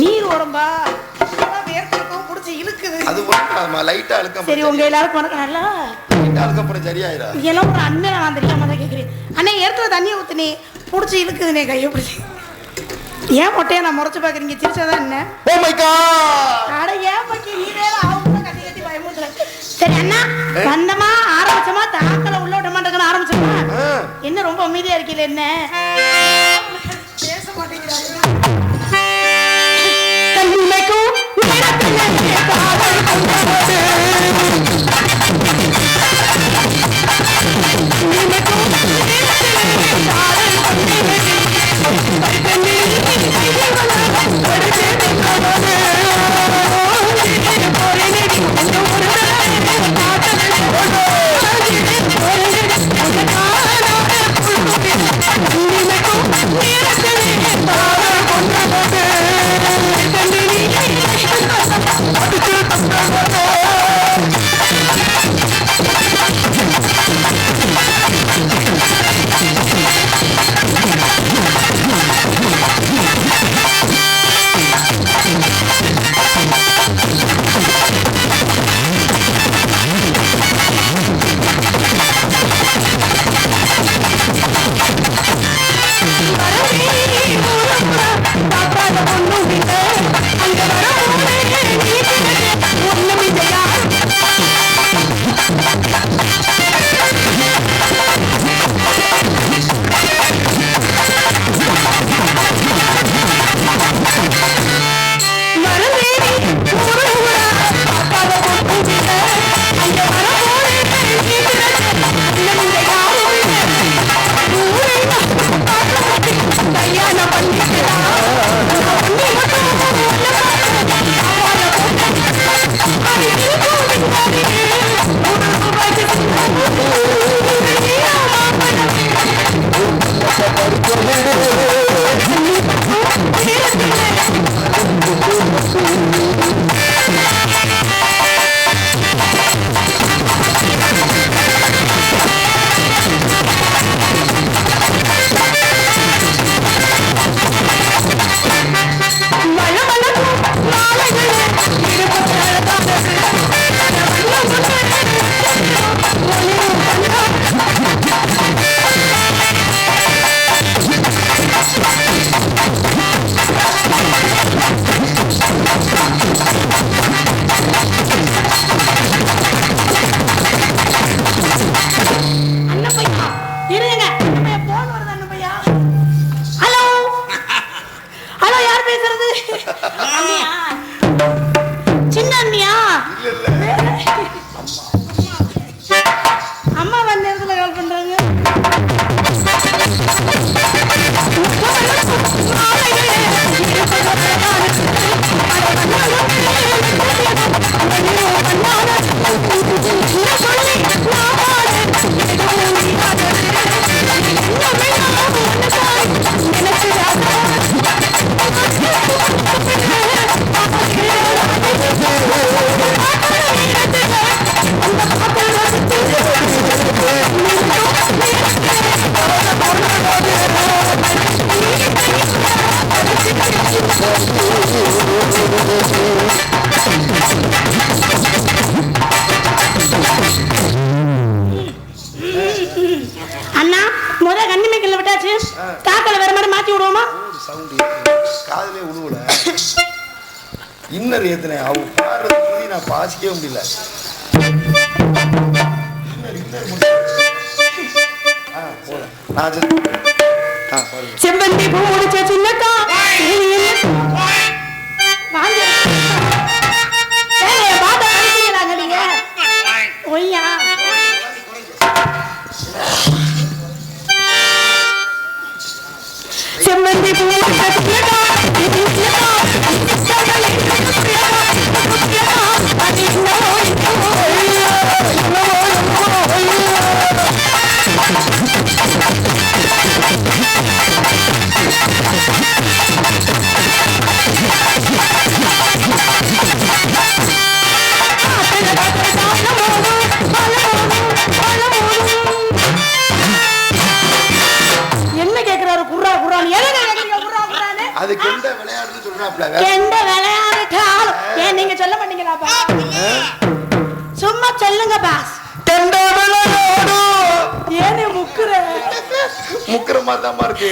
நீர் உடம்பா பிடிச்சி இழுக்குது. அது ஒண்ணு லைட்டா அழுக்கம் சரி உங்க எல்லாருக்கும் வணக்கம். நல்லா லைட்டா அழுக்கம் சரியாயிரா எல்லாம் ஒரு அண்ணன் நான் தெரியாம தான் கேட்குறேன் அண்ணே ஏற்கனவே தண்ணியை ஊத்துனே. பிடிச்சி இழுக்குதுனே கையை பிடிச்சி. ஏன் மொட்டையை நான் முறைச்சு பார்க்குறீங்க சிரிச்சாதான் என்ன? ஓ மை காட் அட ஏன் பக்கி நீ வேற அவங்க கட்டி கட்டி பயமுறுத்துற? சரி அண்ணா வந்தமா ஆரம்பிச்சமா? தாக்கல உள்ள விட மாட்டேங்கன்னு ஆரம்பிச்சோமா? என்ன ரொம்ப அமைதியா இருக்கீல என்ன? பேச மாட்டேங்கிறாங்க Let me make a அண்ணா முத கண்ணிமைக்கல்ல விட்டாச்சு. காக்கல வேற மாதிரி மாத்தி விடுவோமா? சவுண்ட் காதுலயே உழுவல. இன்னர் ஏத்துனேன். அவ பாடுறது நான் பாசிக்கவே முடியல. செம்பந்தி பூ முடிச்ச சின்னக்கா வாங்க பாட்டை நீங்க ஒய்யா முக்கிரமா தான் இருக்கு.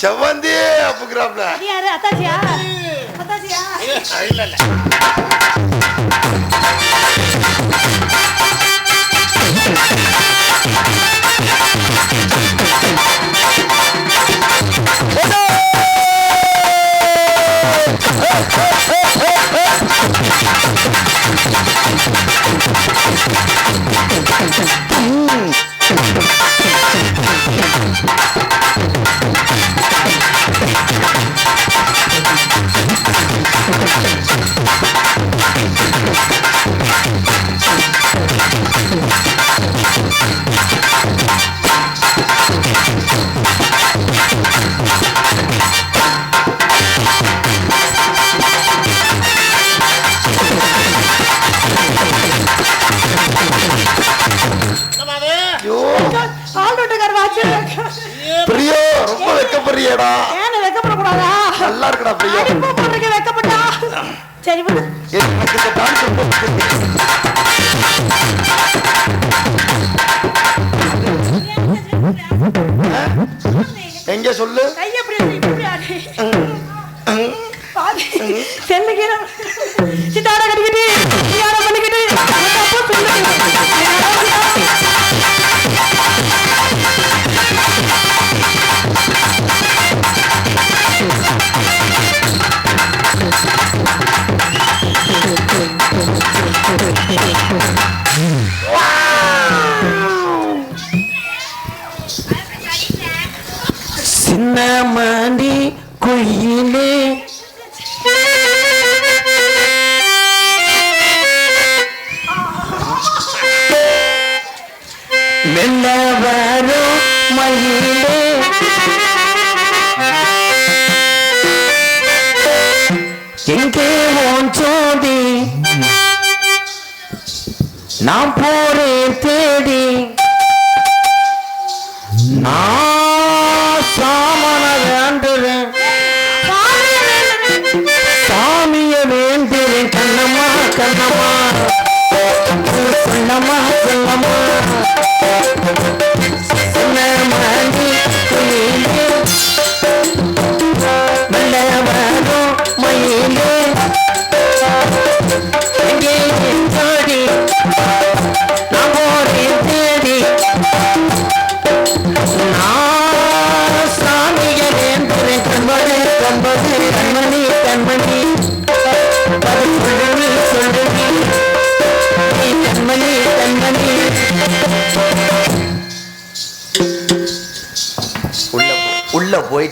செவ்வந்தி அப்புக்குறாப்ல. யாரு? அத்தாச்சியா? அத்தாச்சியா? இல்ல இல்ல.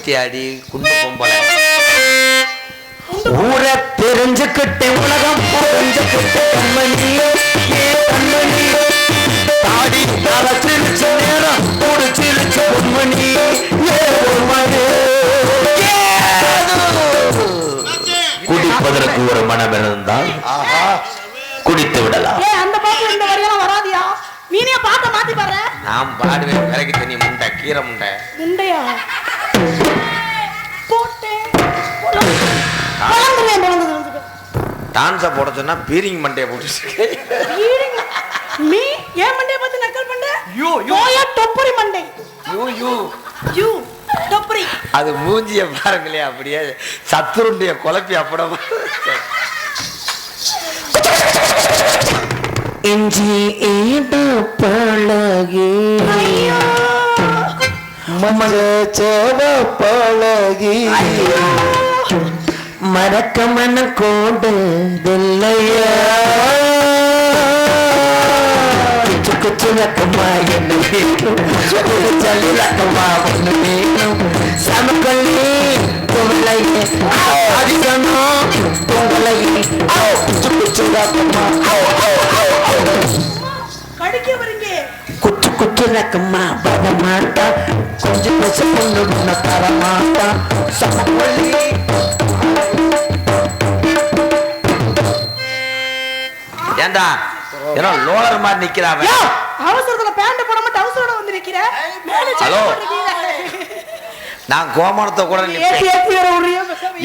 போயிட்டியாடி குண்டு பொம்பளை ஊரை தெரிஞ்சுக்கிட்டு உலகம் புரிஞ்சுக்கிட்டு கண்மணி ஏ கண்மணி தாடி நர சிரிச்ச நேரம் ஒரு சிரிச்ச பொன்மணி ஏ பொன்மணி. குடிப்பதற்கு ஒரு மனம் இருந்தால் ஆஹா. குடித்து விடலாம். அந்த பாட்டு இந்த வரியெல்லாம் வராதியா? நீனே பாட்டை மாத்தி பாரு நான் பாடுவேன் விறகு தண்ணி முண்டை கீரை முண்டை. முண்டையா? டான்ஸை போட சொன்னா பீரிங் மண்டையை போட்டு ஈடுங்க. நீ ஏன் மண்டைய பார்த்து நக்கல் பண்ண? You, you. போயா தொப்புரி மண்டை. You you. யூ தொப்புரி அது மூஞ்சிய பாருங்களே அப்படியே சத்துருண்டிய குழப்பி அப்படம் இஞ்சி ஈடு பழகி. ஐயோ. மகச்சேவ பழகி மறக்க மன கோடுதில்லையா குச்சு குச்சு ரக்கமா என்ன வேணும்? சளி ரக்கமா ஒண்ணு வேணும். சமக்கொல்லி பொங்கலையே அதிகணும் பொங்கலையே குச்சு குச்சு ரக்கமா. கடிக்க வரீங்க. ரக்கம்மா வர மாட்டா. கொஞ்சம் பச பொண்ணு உன்னை தர மாட்டா. ஏண்டா? ஏன்னா லோலர் மாதிரி நிக்கிறான் அவன். அவசரத்துல பேண்ட் போடாம டவுசரோட வந்து நிக்கிற. மேல சட்டை ஹலோ. நான் கோமணத்தை கூட.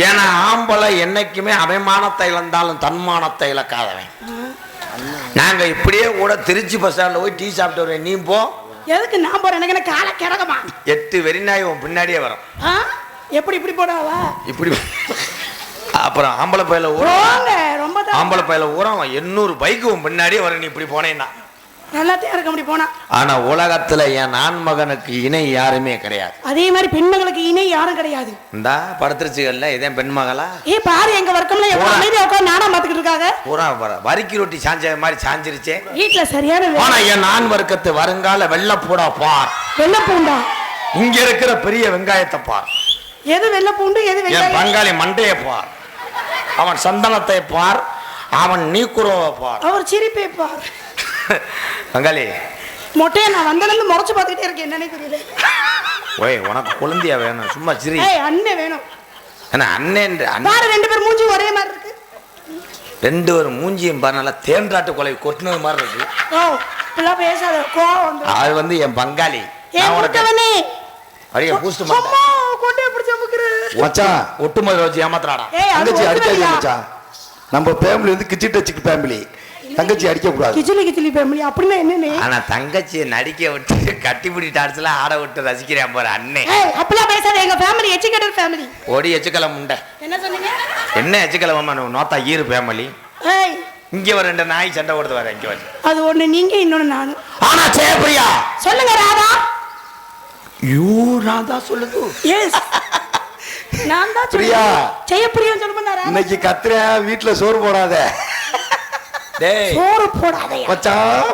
ஏன்னா ஆம்பளை என்னைக்குமே அபிமானத்தை இழந்தாலும் தன்மானத்தை இழக்காதவன். நாங்க இப்படியே கூட திருச்சி பஸ் ஸ்டாண்ட்ல போய் டீ சாப்பிட்டு வருவேன் நீ போ. எதுக்கு நான் போறேன்? எனக்கு காலை கிறகமா எட்டு வெறிநாய் உன் பின்னாடியே வரும்? எப்படி இப்படி போடாவா? இப்படி அப்புறம் ஆம்பளை பையில ரொம்ப ஆம்பளை பையில ஊரம் எண்ணூறு பைக்கு உன் பின்னாடியே வரும் நீ இப்படி போனேன்னா. நல்லாத்தையும் இருக்க முடியும் போனா. ஆனா உலகத்துல என் நான் மகனுக்கு இணை யாருமே கிடையாது. அதே மாதிரி பெண்மகளுக்கு இணை யாரும் கிடையாது. இந்தா படுத்துருச்சுகள்ல இதே பெண் மகளா ஏ பாரு எங்க வர்க்கம்ல போடா. அமைதியா உட்காந்து நாடகம் பார்த்துக்கிட்டு இருக்காங்க. பூரா வர- வரிக்கி ரொட்டி சாஞ்ச மாதிரி சாஞ்சிருச்சே. வீட்டுல சரியான ஆனா என் நான் வர்க்கத்து வருங்கால வெள்ளப்பூடா பார். வெள்ளை பூண்டா இங்க இருக்கிற பெரிய வெங்காயத்தை பார். எது வெள்ளை பூண்டு எது வெங்காயம்? பங்காளி மண்டையை பார். அவன் சந்தனத்தை பார் அவன் நீக்குறவை பார். அவர் சிரிப்பை பார். பங்காளி மொட்டையை நான் வந்ததுல இருந்து முறைச்சு பார்த்துக்கிட்டே இருக்கேன். என்னன்னே தெரியல. ஓய் உனக்கு குழந்தையா வேணும். சும்மா சிரி. ஏய் அண்ணன் வேணும். ஏன்னா அண்ணன் பாரு ரெண்டு பேர் மூஞ்சி ஒரே மாதிரி இருக்கு. ரெண்டு ஒரு மூஞ்சியும் பாரு நல்லா தேன்றாட்டு கொலை கொட்டினது மாதிரி இருக்கு. ஓ இப்பெல்லாம் பேசாத கோவம் வந்து அது வந்து என் பங்காளி. ஏன் நான் உனக்கு மூத்தவனே அடியே பூஸ்ட் அம்மா கொட்டையை பிடிச்சு அமுக்குற. மச்சான் ஒட்டுமதி வச்சு ஏமாத்துறாடா? தங்கச்சி அடிக்காதீங்க? மச்சான் நம்ம ஃபேமிலி வந்து கிச்சி டச்சுக்கு ஃபேமிலி தங்கச்சி அடிக்க கூடாது கிச்சிலி கிச்சிலி ஃபேமிலி அப்படின்னா என்னன்னு? ஆனா தங்கச்சியை நடிக்க விட்டு கட்டிப்பிடி டான்ஸ்ல ஆட விட்டு ரசிக்கிறேன் பாரு அண்ணே. ஏய் அப்படிலாம் பேசாத. எங்க ஃபேமிலி எஜுகேட்டட் ஃபேமிலி ஓடி எச்சுக்கலை முண்டை. என்ன சொன்னீங்க? என்ன எச்சுக்கலை மாமா நோத்தா ஈரு ஃபேமிலி ஏய். இங்க ஒரு ரெண்டு நாய் சண்டை கொடுத்து வரேன் இங்க வந்து அது ஒண்ணு நீங்க இன்னொன்னு நானு. ஆனா ஜெயபிரியா சொல்லுங்க ராதா. யூ ராதா சொல்லுது? எஸ் நான் தான் பிரியா. ஜெயப்பிரியம் சொல்லுங்க ராதா இன்னைக்கு கத்துறேன் வீட்டுல சோறு போடாத. டேய். சோறு போடாதயா? மச்சான்.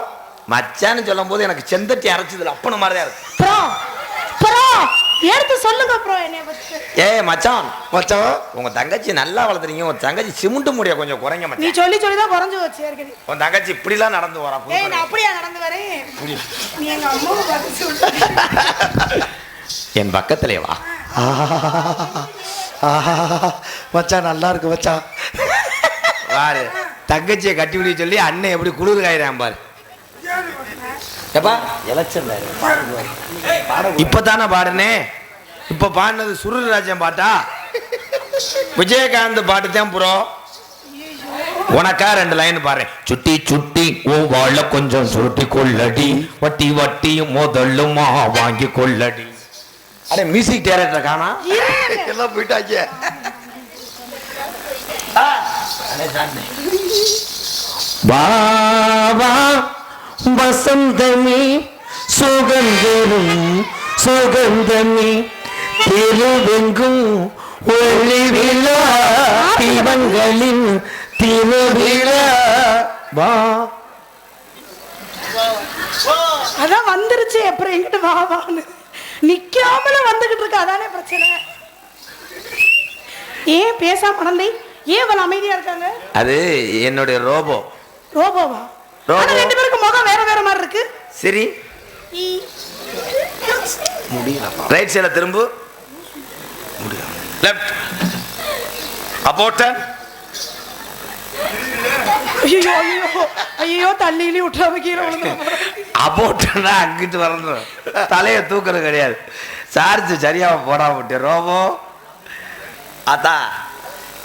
மச்சான்னு சொல்லும் போது எனக்கு செந்தட்டி அரைச்சதுல அப்பன மாதிரி தான் இருக்கு. Bro bro. எடுத்து சொல்லுங்க ப்ரோ என்னைய பத்தி. ஏய் மச்சான் மச்சான் உங்க தங்கச்சி நல்லா வளர்த்துறீங்க. உங்க தங்கச்சி சிமெண்ட் முடிய கொஞ்சம் குறைங்க நீ மச்சான் சொல்லி சொல்லி தான் குறைஞ்சு வச்சு ஏற்கனவே. உன் தங்கச்சி இப்படிலாம் நடந்து வரா ஏய் நான். அப்படியா நடந்து வரேன்? நீ எங்க அம்மாவை பார்த்து சொல்லு. என் பக்கத்திலே வா. ஆஹா மச்சான் நல்லா இருக்கு மச்சான். பாரு தங்கச்சியை கட்டி விடி சொல்லி அண்ணன் எப்படி குளிர் காயிறான் பாரு. ஏப்பா எலெக்ஷன் இப்பதானே பாடுனே? இப்ப பாடினது சுருராஜன் பாட்டா? விஜயகாந்த் பாட்டு தான் ப்ரோ. உனக்கா ரெண்டு லைன் பாரு சுட்டி சுட்டி ஓ வாழ கொஞ்சம் சுருட்டி கொள்ளடி. வட்டி வட்டி முதல்லுமா வாங்கி கொள்ளடி. அடே மியூசிக் டைரக்டர் காணா? எல்லாம் போயிட்டாங்க பாவா வசந்தமே சுகந்தரும் சுகந்தமே. திருவெங்கும் ஒளி விழா தீபங்களின் திருவிழா வா. அதான் வந்துருச்சு அப்புறம் எங்கிட்ட வா வான்னு. நிக்காமல வந்துகிட்டு இருக்கு அதானே பிரச்சனை. ஏன் பேசாம நடந்தை? ஏன் இவ்வளவு அமைதியா இருக்காங்க? அது என்னுடைய ரோபோ. ரோபோவா? ரோபோ. ரெண்டு பேருக்கு முகம் வேற வேற மாதிரி இருக்கு. சரி. ரைட் சைடில் திரும்பு. லெஃப்ட் அப்போட்டன் ஐயோ தள்ளியிலே விட்டுறாம கீழே அபோட்டனா அங்கிட்டு வரணும் தலையை தூக்குறது கிடையாது. சார்ஜ் சரியாக போடாம விட்டு ரோபோ. அத்தா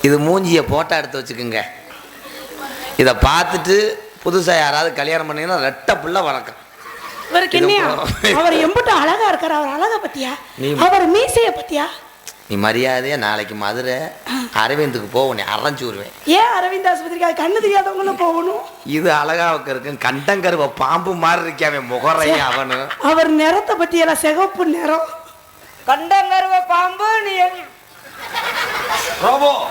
இது மூஞ்சியை போட்டோ எடுத்து வச்சுக்குங்க. இதை பார்த்துட்டு புதுசாக யாராவது கல்யாணம் பண்ணீங்கன்னா ரெட்டை புள்ள வணக்கம் இவருக்கு என்னையா? அவர் எம்பிட்டு அழகா இருக்காரு. அவர் அழகா பத்தியா? நீ- அவர் மீசைய பத்தியா? நீ மரியாதையா நாளைக்கு மதுரை அரவிந்துக்கு போ உன்னை அரைஞ்சு விடுவேன். ஏன் அரவிந்த் ஆஸ்பத்திரிக்கு அது கண்ணு தெரியாதவங்களும் போகணும். இது அழகாவுக்கு இருக்கு கண்டங்கருவ பாம்பு மாதிரி இருக்கே அவன் அவனு. அவர் நிறத்தை பத்தி எல்லாம் சிகப்பு நிறம். கண்டங்கருவ பாம்பு நீ ரோபோ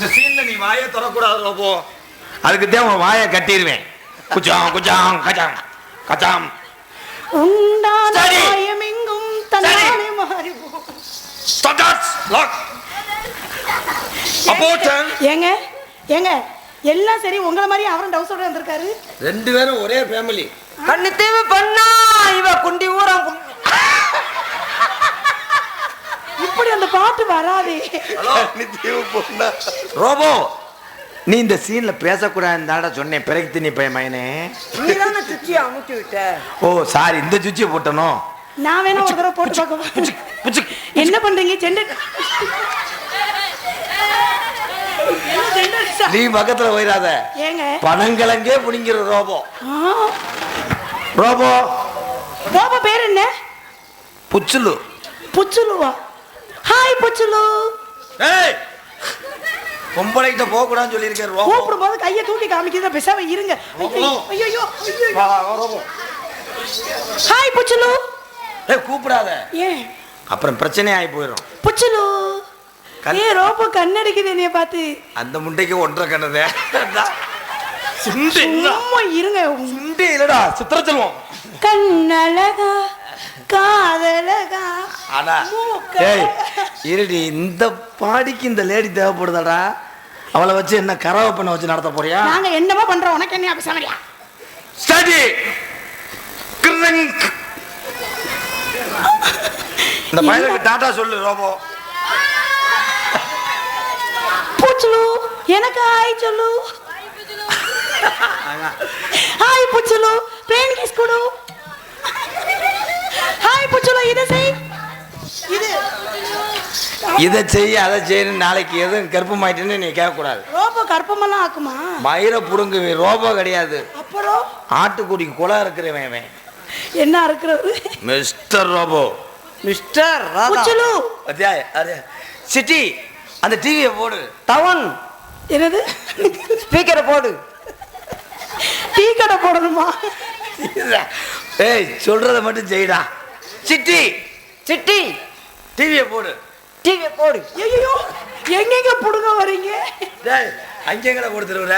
இந்த சீன்ல நீ வாயை தொடக்கூடாது ரோபோ. அதுக்கு தான் உன் வாயை கட்டிடுவேன். குச்சாம் குச்சாம் கச்சாம் கச்சாம். உண்டான சரி. மாயம் எங்கும் தன்னாலே மாறி ஏங்க ஏங்க எல்லாம் சரி உங்களை மாதிரி அவரும் டவுசோட வந்திருக்காரு. ரெண்டு பேரும் ஒரே ஃபேமிலி கண்ணு தீவு பண்ணா இவ குண்டி ஊரம் இப்படி அந்த பாட்டு வராதே. நித்தியம் பொண்ணா. ரோபோ நீ இந்த சீன்ல பேசக்கூடாதுன்னு சொன்னேன். பிறகு திணி பையன் மயனே சுச்சியை அமுத்தி விட்ட? ஓ சாரி இந்த சுச்சியை போட்டனோ நான் வேணா ஒரு தடவை போட்டு பார்க்க என்ன பண்றீங்க? நீ பக்கத்துல போயிடாத. ஏங்க? பனங்கிழங்கே புடிங்கிற ரோபோ. ரோபோ. பாபா பேர் என்ன? புச்சுலு. புச்சுலுவா. ஹாய் புச்சுலு. ஏய்! பொம்பளைகிட்ட போக கூடாதுன்னு சொல்லியிருக்கேன் ரோபோ. கூப்பிடும் போது கையை தூக்கி காமிக்கிறத பேசாம இருங்க. ஐயோ ரோபோ. ஹாய் புச்சுலு. ஏய் கூப்பிடாத. ஏன்? அப்புறம் பிரச்சனை ஆகி போயிடும் புச்சுலு ஏ ரொம்ப கண்ணடிக்குது என்னைய பார்த்து. அந்த முட்டைக்கு ஒன்றரை கண்ணதே. சும்மா இருங்க. சுண்டு இல்லடா சித்திர செல்வம். கண்ணழகா காதலகா ஆனா இருடி இந்த பாடிக்கு இந்த லேடி தேவைப்படுதாடா? அவளை வச்சு என்ன கரவை பண்ண வச்சு நடத்த போறியா? நாங்க என்னமோ பண்றோம். உனக்கு என்ன பேசாமடியா ஸ்டடி! இந்த பையனுக்கு டாட்டா சொல்லு ரோபோ. புச்சுலு எனக்கு ஹாய் சொல்லு. ஹாய் புச்சுலு பேன் கிஸ் கொடு. ஹாய் புச்சுலு இதை செய். இதை. செய்ய அதை செய்யணும் நாளைக்கு எதுவும் கர்ப்பமாயிட்டுன்னு நீ கேட்கக்கூடாது. ரோபோ கற்பமெல்லாம் ஆக்குமா? மயிரை புடுங்கு ரோபோ கிடையாது. அப்புறம்? ஆட்டுக்குடி குலை இருக்கிறவன் இவன். என்ன இருக்கிறது mister robo. Mister Radha. Chitti அந்த டிவியை போடு. டவுன் என்னது? ஸ்பீக்கரை போடு. டீ கடை போடணுமா? ஏய் சொல்றத மட்டும் செய்டா. சிட்டி. சிட்டி. டிவியை போடு. டிவி போடு. ஐயோ எங்கெங்க புடுங்க வரீங்க? டேய் அங்கே எங்கடா கொடுத்துருவுற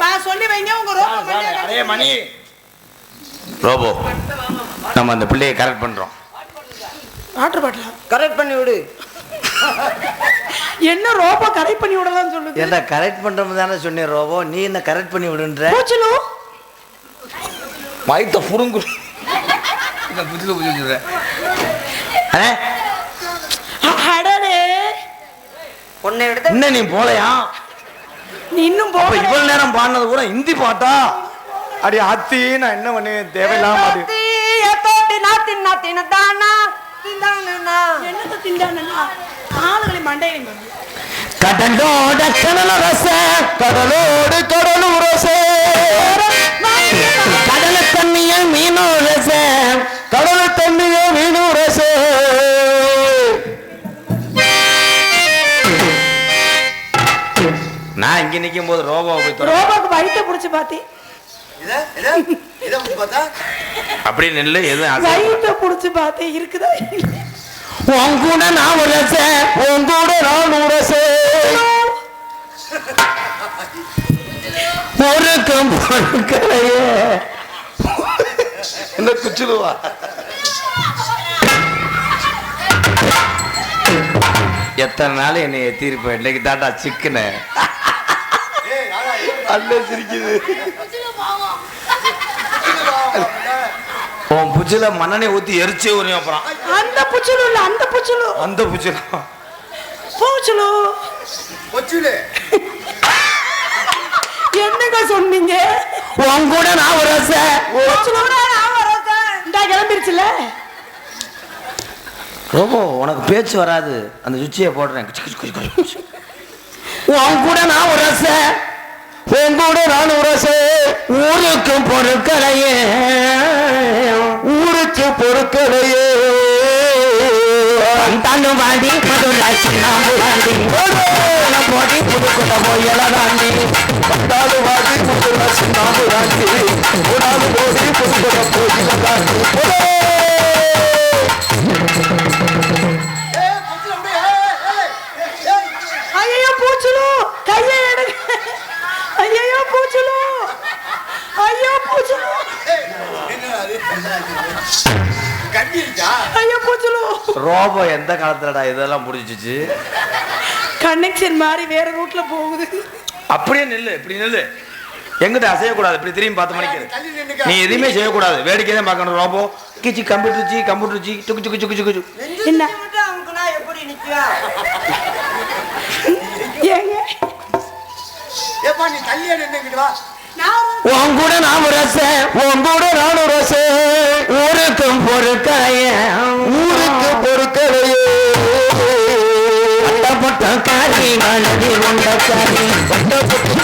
பா சொல்லி வைங்க உங்க ரோபோ அதே மணி. ரோபோ நம்ம அந்த பிள்ளையை கரெக்ட் பண்றோம். வாட்டர் பாட்டிலா? கரெக்ட் பண்ணி விடு. என்ன ரோபோ கரெக்ட் பண்ணி விடலாம்னு சொல்லுது? ஏன்டா கரெக்ட் பண்றோம் தானே சொன்னேன் ரோபோ. நீ என்ன கரெக்ட் பண்ணி விடுன்ற? பூச்சலு மயத்த புடுங்கு இந்த புதுல புதுல உன்னை எடுத்து என்ன நீ போலையா? நீ இன்னும் போகல இவ்வளவு நேரம் பாடினது கூட ஹிந்தி பாட்டா? அடி அத்தி நான் என்ன பண்ணுவேன் தேவையில்லாம கடலோட கடல ரச கடலோடு கடலும் ரச கடல தண்ணிய மீனும் ரச இங்க நிக்கும் போது ரோபோவை போய் தொட ரோபோக்கு வயிற்ற புடிச்சு பாத்தி. இதை இதை இதை வந்து பார்த்தா? அப்படி நெல்லு எதுவும் வயிற்ற புடிச்சு பாத்தி இருக்குதா? உன் கூட நான் ரச உன் கூட நான் ரச. பொறுக்கம் பொறுக்கலையே. என்ன குச்சிடுவா எத்தனை நாள் என்னை எத்திருப்பேன் இன்னைக்கு தாட்டா சிக்கன. ஏய் ராதா அல்ல சிரிக்குது. உன் புச்சில மண்ணெண்ணெய் ஊத்தி எரிச்சே உரியும் அப்புறம். அந்த புச்சலு இல்ல அந்த புச்சலு அந்த புச்சில பூச்சலு கொச்சுலு என்னங்க சொன்னீங்க? உன் கூட நான் ரச பூச்சலு இந்தா கிளம்பிருச்சுல. ரோபோ உனக்கு பேச்சு வராது. அந்த சுச்சியை போடுறேன். உன் கூட நான் ரச உன் கூட நான் ரச ஊருக்கு பொருட்களையே. ஊருக்கு பொருட்களையே. தாண்டு வாடி மதுராட்சி நாம்பு வாடி. போடி புதுக்குள்ள போய் எழதாண்டி வந்தாலு காலத்துலடா இதெல்லாம் முடிச்சிச்சு கனெக்ஷன் மாதிரி வேற ரூட்ல போகுது. அப்படியே நில்லு இப்படி நில்லு. எங்கிட்ட அசையக்கூடாது இப்படி திரும்பி பார்த்து மணிக்கு. நீ எதுவுமே செய்யக்கூடாது. வேடிக்கை தான் பார்க்கணும் ரோபோ கிச்சி கம்ப்யூட்டர் ஜி கம்ப்யூட்டர் ஜி டுக்கு டுக்கு டுக்கு டுக்கு டுக்கு. என்ன? உன் கூட நான் ரச உன் கூட நானும் ரச. ஊருக்கும் பொருட்களையே ஊருக்கு மனதி கொண்ட காரி பட்ட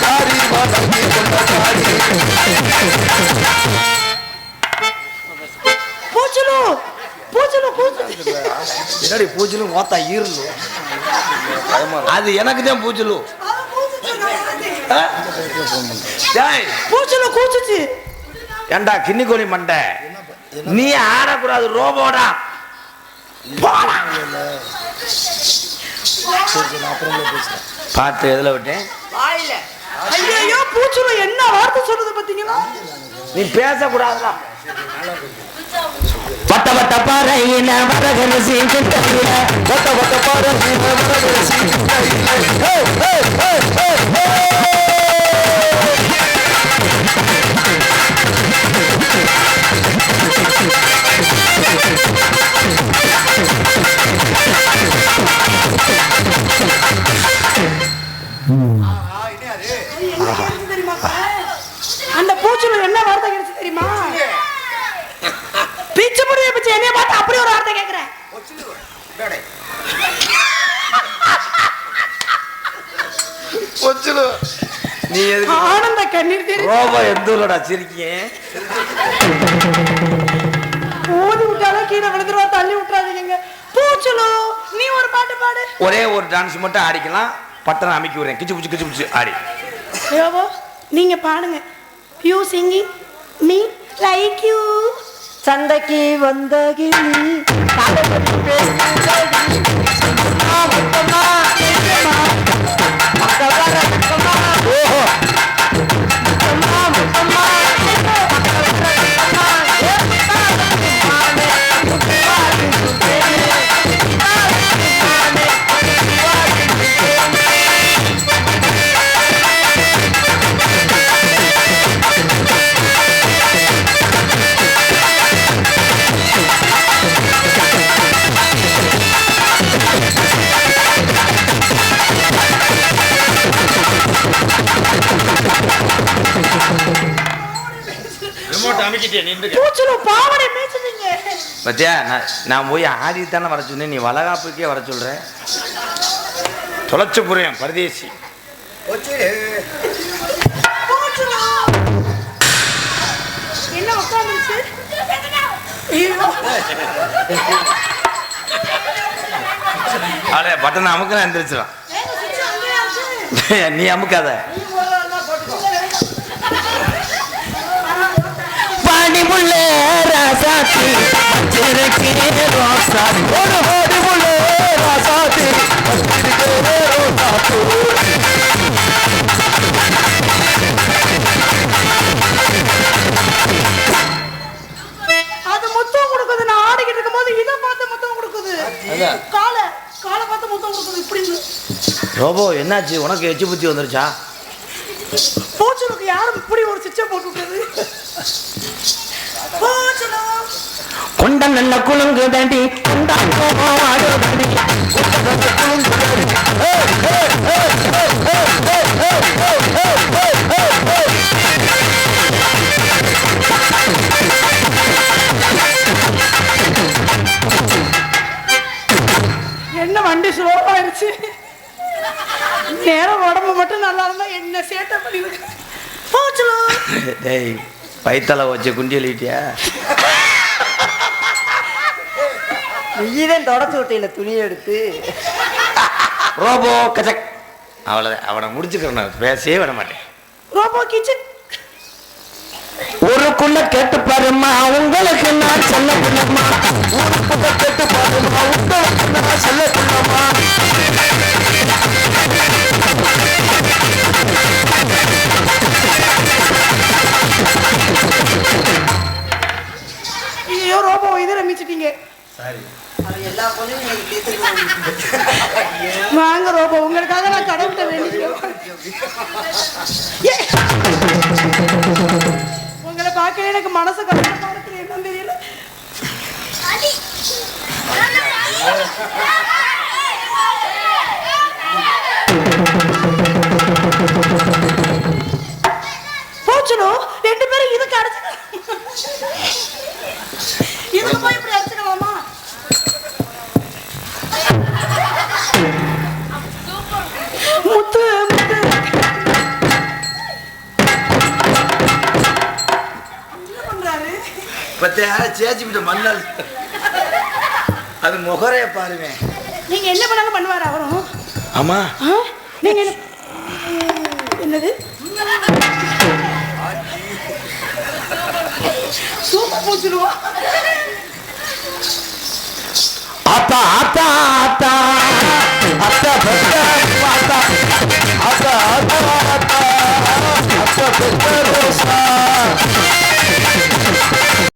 காரி மனதி கொண்ட காரி பூச்சலு பூச்சலு பூச்சலு என்னடி பூச்சலும் ஓத்தா ஈரலு. அது எனக்கு தான் பூச்சலு பூச்சலு கூச்சுச்சு. ஏண்டா கிண்ணி கோழி மண்டை? நீ ஆடக்கூடாது ரோபோடா. போடா. பாட்டு எதுல விட்டேன்? வாயில. ஐயோ பூச்சலு என்ன வார்த்தை சொல்லுது பாத்தீங்களா? நீ பேசக்கூடாதுடா. வட்ட வட்ட பாறையில வரகன சீக்கிட்ட வட்ட வட்ட பாறையில வரகன அந்த பூச்சில என்ன வார்த்தை கிடைச்சு தெரியுமா? பீச்சு புரிய பீச்சு என்னைய பார்த்து அப்படி ஒரு வார்த்தை கேட்கிறேன் நீ எதுக்கு ஆனந்த கண்ணீர் தெரியும் ரோபா எந்தூர்லடா சிரிக்கேன் ஊதி விட்டாலும் கீழே விழுந்துருவா தள்ளி விட்டுறாது பூச்சலோ நீ ஒரு பாட்டு பாடு. ஒரே ஒரு டான்ஸ் மட்டும் ஆடிக்கலாம். பட்டனை அமைக்கி விடுறேன். கிச்சு பிடிச்சி கிச்சு பிடிச்சி ஆடி. யோபோ நீங்க பாடுங்க. You singing me like you சந்தைக்கு வந்த கிளி முத்தமா, நிஜமா. மக்கள் பத்தியா? நான் நான் போய் ஆடி தானே வர சொன்னேன். நீ வளகாப்புக்கே வர சொல்ற. தொலைச்சு புரியும் பரதேசி. அவளே பட்டனை அமுக்க எந்திரிச்சிடும். நீ அமுக்காத. ஒரு முள்ள ரோசாத்தி அது முத்தம் கொடுக்குது. நான் ஆடிக்கிட்டு இருக்கும்போது இதை பார்த்து முத்தம் கொடுக்குது. காலை காலை பார்த்து முத்தம் கொடுக்குது. இப்படின்னு ரோபோ என்னாச்சு? உனக்கு எச்சு புத்தி வந்துருச்சா? பூச்சலுக்கு யாரும் இப்படி ஒரு சிச்சை போட்டு கொண்ட நல்ல குலுங்கு தண்டி கொண்டாட்டோ ஆடுதடி என்ன வண்டி ஸ்லோவாயிருச்சு நேரம் உடம்பு மட்டும் நல்லா இருந்தா என்ன சேட்டை பண்ணிருக்கு பூச்சலு. டேய் பைத்தலை வச்சு குண்டி எழுதிட்டியா? நீதான் தொடச்சு விட்டையில துணியை எடுத்து. ரோபோ கஜக். அவ்வளோதான் அவனை முடிச்சுக்கிறேன் பேசவே விட மாட்டேன். Robo kitchen. ஊருக்குள்ள கேட்டு பாருமா உங்களுக்கு நான் சொல்ல பிள்ளமா ஊருக்குள்ள கேட்டு பாருமா உங்களுக்கு நான் சொல்ல ஐயோ ரோபோ இதை ரமிச்சிட்டீங்க பொண்ணும் கேட்டு வாங்க ரோபோ உங்களுக்காக நான் கடவுள்கிட்ட வேண்டிக்கிறேன். உங்களை பார்க்கவே எனக்கு மனசு கஷ்டமா இருக்குது என்னன்னு தெரியல. பத்தியா சேச்சி விட்ட மண்ணால் அது முகரைய பாருங்க நீங்க என்ன பண்ணாலும் பண்ணுவாரு அவரும்? ஆமா. ஆ? நீங்க என்ன என்னது? சூப்பர் பூச்சிடுவா ஆத்தா ஆத்தா ஆத்தா. அத்தா பெத்த ஆத்தா. ஆத்தா ஆத்தா ஆத்தா. அத்தா பெத்த ரோசா